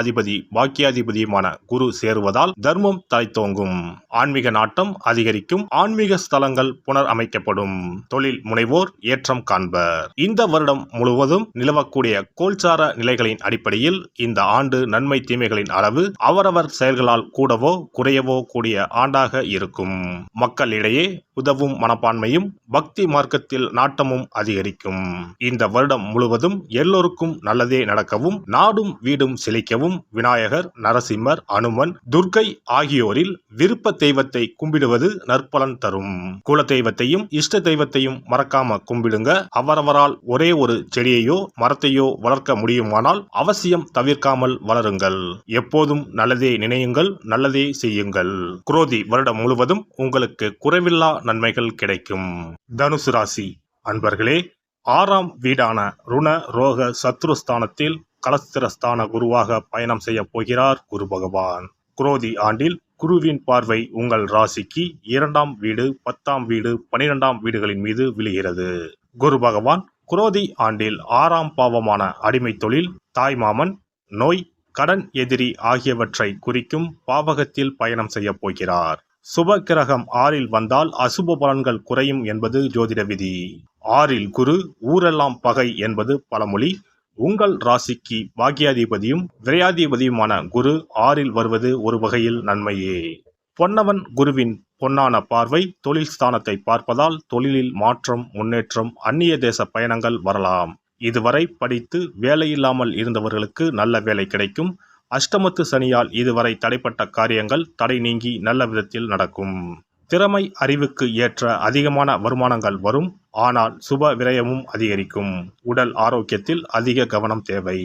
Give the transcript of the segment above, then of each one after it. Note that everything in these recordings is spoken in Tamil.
அதிபதி பாக்கியாதிபதியுமான குரு சேருவதால் தர்மம் தலைத்தோங்கும். ஆன்மீக நாட்டம் அதிகரிக்கும். ஆன்மீக ஸ்தலங்கள் புனர் அமைக்கப்படும் தொழில் முனைவோர் ஏற்றம் காண்பர். இந்த வருடம் முழுவதும் நிலவக்கூடிய கோல்சார நிலைகளின் அடிப்படையில் இந்த ஆண்டு நன்மை தீமைகளின் அளவு அவரவர் செயல்களால் கூடவோ குறையவோ கூடிய ஆண்டாக இருக்கும். மக்களிடையே உதவும் மனப்பான்மையும் பக்தி மார்க்கத்தில் நாட்டமும் அதிகரிக்கும். இந்த வருடம் முழுவதும் எல்லோருக்கும் நல்லதே நடக்கவும் நாடும் வீடும் செழிக்கவும் விநாயகர் நரசிம்மர் அனுமன் துர்க்கை ஆகியோரில் விருப்ப தெய்வத்தை கும்பிடுவது நற்பலன் தரும். குல தெய்வத்தையும் இஷ்ட தெய்வத்தையும் மறக்காம கும்பிடுங்க. அவரவரால் ஒரே ஒரு செடியையோ மரத்தையோ வளர்க்க முடியுமானால் அவசியம் தவிர்க்காமல் வளருங்கள். எப்போதும் நல்லதே நினையுங்கள் நல்லதே செய்யுங்கள். குரோதி வருடம் முழுவதும் உங்களுக்கு குறைவில்லா நன்மைகள் கிடைக்கும். தனுசு ராசி. அன்பர்களே ஆறாம் வீடான ருண ரோக சத்ருஸ்தானத்தில் கலஸ்திரஸ்தான குருவாக பயணம் செய்ய போகிறார் குரு பகவான். குரோதி ஆண்டில் குருவின் பார்வை உங்கள் ராசிக்கு இரண்டாம் வீடு பத்தாம் வீடு பனிரெண்டாம் வீடுகளின் மீது விழுகிறது. குரு பகவான் குரோதி ஆண்டில் ஆறாம் பாவமான அடிமை தொழில் தாய்மாமன் நோய் கடன் எதிரி ஆகியவற்றை குறிக்கும் பாவகத்தில் பயணம் செய்ய போகிறார். சுப கிரகம் ஆறில் வந்தால் அசுப பலன்கள் குறையும் என்பது ஜோதிட விதி. ஆறில் குரு ஊரெல்லாம் பகை என்பது பழமொழி. உங்கள் ராசிக்கு பாக்கியாதிபதியும் விரையாதிபதியுமான குரு ஆறில் வருவது ஒரு வகையில் நன்மையே. பொன்னவன் குருவின் பொன்னான பார்வை தொழில் ஸ்தானத்தை பார்ப்பதால் தொழிலில் மாற்றம் முன்னேற்றம் அந்நிய தேச பயணங்கள் வரலாம். இதுவரை படித்து வேலையில்லாமல் இருந்தவர்களுக்கு நல்ல வேலை கிடைக்கும். அஷ்டமத்து சனியால் இதுவரை தடைப்பட்ட காரியங்கள் தடை நீங்கி நல்ல விதத்தில் நடக்கும். திறமை அறிவுக்கு ஏற்ற அதிகமான வருமானங்கள் வரும். ஆனால் சுப விரயமும் அதிகரிக்கும். உடல் ஆரோக்கியத்தில் அதிக கவனம் தேவை.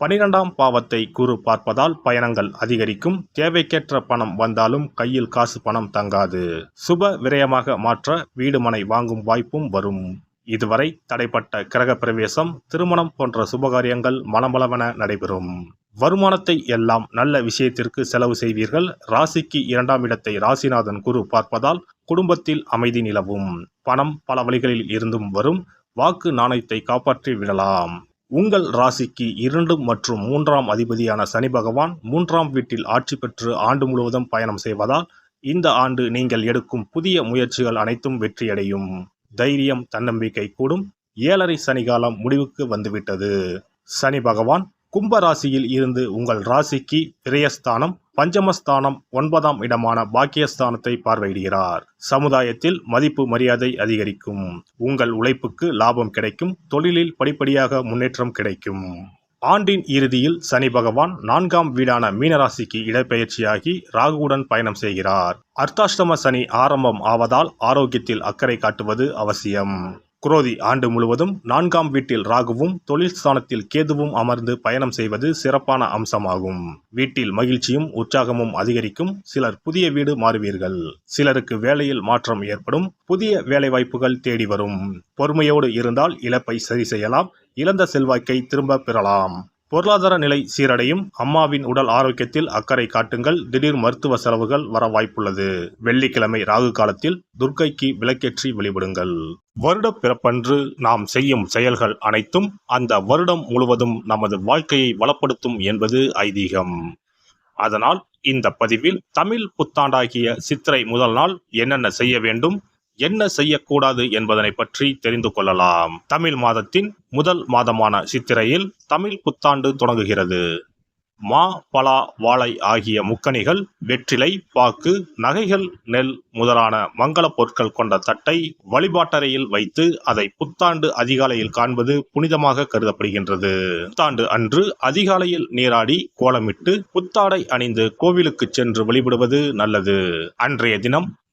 பனிரெண்டாம் பாவத்தை குரு பார்ப்பதால் பயணங்கள் அதிகரிக்கும். தேவைக்கேற்ற பணம் வந்தாலும் கையில் காசு பணம் தங்காது. சுப விரயமாக மாற்ற வீடு மனை வாங்கும் வாய்ப்பும் வரும். இதுவரை தடைப்பட்ட கிரக பிரவேசம் திருமணம் போன்ற சுபகாரியங்கள் மலமளவென நடைபெறும். வருமானத்தை எல்லாம் நல்ல விஷயத்திற்கு செலவு செய்வீர்கள். ராசிக்கு இரண்டாம் இடத்தை ராசிநாதன் குரு பார்ப்பதால் குடும்பத்தில் அமைதி நிலவும். பணம் பல வழிகளில் இருந்தும் வரும். வாக்கு நாணயத்தை காப்பாற்றி விடலாம். உங்கள் ராசிக்கு இரண்டு மற்றும் மூன்றாம் அதிபதியான சனி பகவான் மூன்றாம் வீட்டில் ஆட்சி பெற்று ஆண்டு முழுவதும் பயணம் செய்வதால் இந்த ஆண்டு நீங்கள் எடுக்கும் புதிய முயற்சிகள் அனைத்தும் வெற்றியடையும். தைரியம் தன்னம்பிக்கை கூடும். ஏழரை சனிகாலம் முடிவுக்கு வந்துவிட்டது. சனி பகவான் கும்ப ராசியில் இருந்து உங்கள் ராசிக்கு விரயஸ்தானம் பஞ்சமஸ்தானம் ஒன்பதாம் இடமான பாக்கியஸ்தானத்தை பார்வையிடுகிறார். சமுதாயத்தில் மதிப்பு மரியாதை அதிகரிக்கும். உங்கள் உழைப்புக்கு லாபம் கிடைக்கும். தொழிலில் படிப்படியாக முன்னேற்றம் கிடைக்கும். ஆண்டின் இறுதியில் சனி பகவான் நான்காம் வீடான மீனராசிக்கு இடப்பெயர்ச்சியாகி ராகுவுடன் பயணம் செய்கிறார். அர்த்தாஷ்டம சனி ஆரம்பம் ஆவதால் ஆரோக்கியத்தில் அக்கறை காட்டுவது அவசியம். குரோதி ஆண்டு முழுவதும் நான்காம் வீட்டில் ராகுவும் தொழில் ஸ்தானத்தில் கேதுவும் அமர்ந்து பயணம் செய்வது சிறப்பான அம்சமாகும். வீட்டில் மகிழ்ச்சியும் உற்சாகமும் அதிகரிக்கும். சிலர் புதிய வீடு மாறுவீர்கள். சிலருக்கு வேலையில் மாற்றம் ஏற்படும். புதிய வேலை வாய்ப்புகள் தேடி வரும். பொறுமையோடு இருந்தால் இழப்பை சரி செய்யலாம். இழந்த செல்வாக்கை திரும்ப பெறலாம். பொருளாதார நிலை சீரடையும். அம்மாவின் உடல் ஆரோக்கியத்தில் அக்கறை காட்டுங்கள். திடீர் மருத்துவ செலவுகள் வர வாய்ப்புள்ளது. வெள்ளிக்கிழமை ராகு காலத்தில் துர்க்கைக்கு விளக்கேற்றி வழிபடுங்கள். வருட பிறப்பன்று நாம் செய்யும் செயல்கள் அனைத்தும் அந்த வருடம் முழுவதும் நமது வாழ்க்கையை வளப்படுத்தும் என்பது ஐதீகம். அதனால் இந்த பதிவில் தமிழ் புத்தாண்டாகிய சித்திரை முதல் நாள் என்னென்ன செய்ய வேண்டும் என்ன செய்யக்கூடாது என்பதனை பற்றி தெரிந்து கொள்ளலாம். தமிழ் மாதத்தின் முதல் மாதமான சித்திரையில் தமிழ் புத்தாண்டு தொடங்குகிறது. மா பலா வாழை ஆகிய முக்கணிகள் வெற்றிலை பாக்கு நகைகள் நெல் முதலான மங்கள பொருட்கள் கொண்ட தட்டை வழிபாட்டறையில் வைத்து அதை புத்தாண்டு அதிகாலையில் காண்பது புனிதமாக கருதப்படுகின்றது. புத்தாண்டு அன்று அதிகாலையில் நீராடி கோலமிட்டு புத்தாடை அணிந்து கோவிலுக்கு சென்று வழிபடுவது நல்லது. அன்றைய தினம்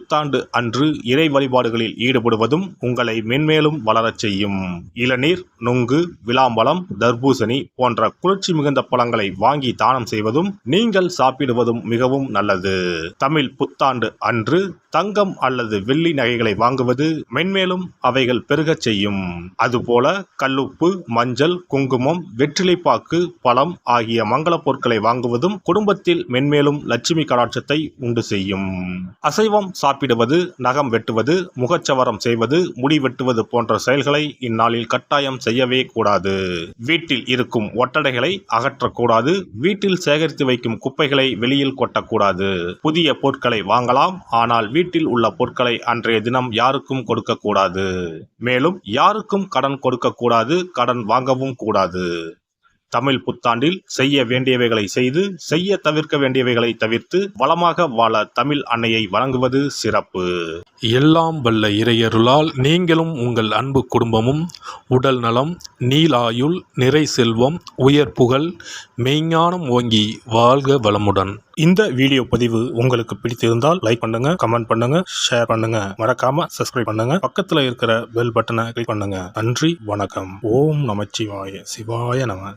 புத்தாண்டு அன்று இறை வழிபாடுகளில் ஈடுபடுவதும் உங்களை மென்மேலும் வளரச் செய்யும். இளநீர் நுங்கு விளாம்பழம் தர்பூசணி போன்ற குளிர்ச்சி மிகுந்த பழங்களை வாங்கி தானம் செய்வதும் நீங்கள் சாப்பிடுவதும் மிகவும் நல்லது. தமிழ் புத்தாண்டு அன்று தங்கம் அல்லது வெள்ளி நகைகளை வாங்குவது மென்மேலும் அவைகள் பெருகச் செய்யும். அதுபோல கல்லுப்பு மஞ்சள் குங்குமம் வெற்றிலைப்பாக்கு பழம் ஆகிய மங்கள பொருட்களை வாங்குவதும் குடும்பத்தில் மென்மேலும் லட்சுமி கடாட்சத்தை உண்டு செய்யும். அசைவம் சாப்பிடுவது நகம் வெட்டுவது முகச்சவரம் செய்வது முடி வெட்டுவது போன்ற செயல்களை இந்நாளில் கட்டாயம் செய்யவே கூடாது. வீட்டில் இருக்கும் ஒட்டடைகளை அகற்றக்கூடாது வீட்டில் சேகரித்து வைக்கும் குப்பைகளை வெளியில் கொட்டக்கூடாது. புதிய பொருட்களை வாங்கலாம் ஆனால் வீட்டில் உள்ள பொருட்களை அன்றைய தினம் யாருக்கும் கொடுக்கக்கூடாது. மேலும் யாருக்கும் கடன் கொடுக்கக்கூடாது கடன் வாங்கவும் கூடாது. தமிழ் புத்தாண்டில் செய்ய வேண்டியவைகளை செய்து செய்ய தவிர்க்க வேண்டியவைகளை தவிர்த்து வளமாக வாழ தமிழ் அன்னையை வணங்குவது சிறப்பு. எல்லாம் வல்ல இறையருளால் நீங்களும் உங்கள் அன்பு குடும்பமும் உடல் நலம் நீலாயுள் நிறை செல்வம் உயர் புகழ் மெய்ஞானம் ஓங்கி வாழ்க வளமுடன். இந்த வீடியோ பதிவு உங்களுக்கு பிடித்திருந்தால் லைக் பண்ணுங்க கமெண்ட் பண்ணுங்க ஷேர் பண்ணுங்க. மறக்காம சப்ஸ்கிரைப் பண்ணுங்க. பக்கத்துல இருக்கிற பெல் பட்டனை கிளிக் பண்ணுங்க. நன்றி வணக்கம். ஓம் நமச்சிவாய. சிவாய நம.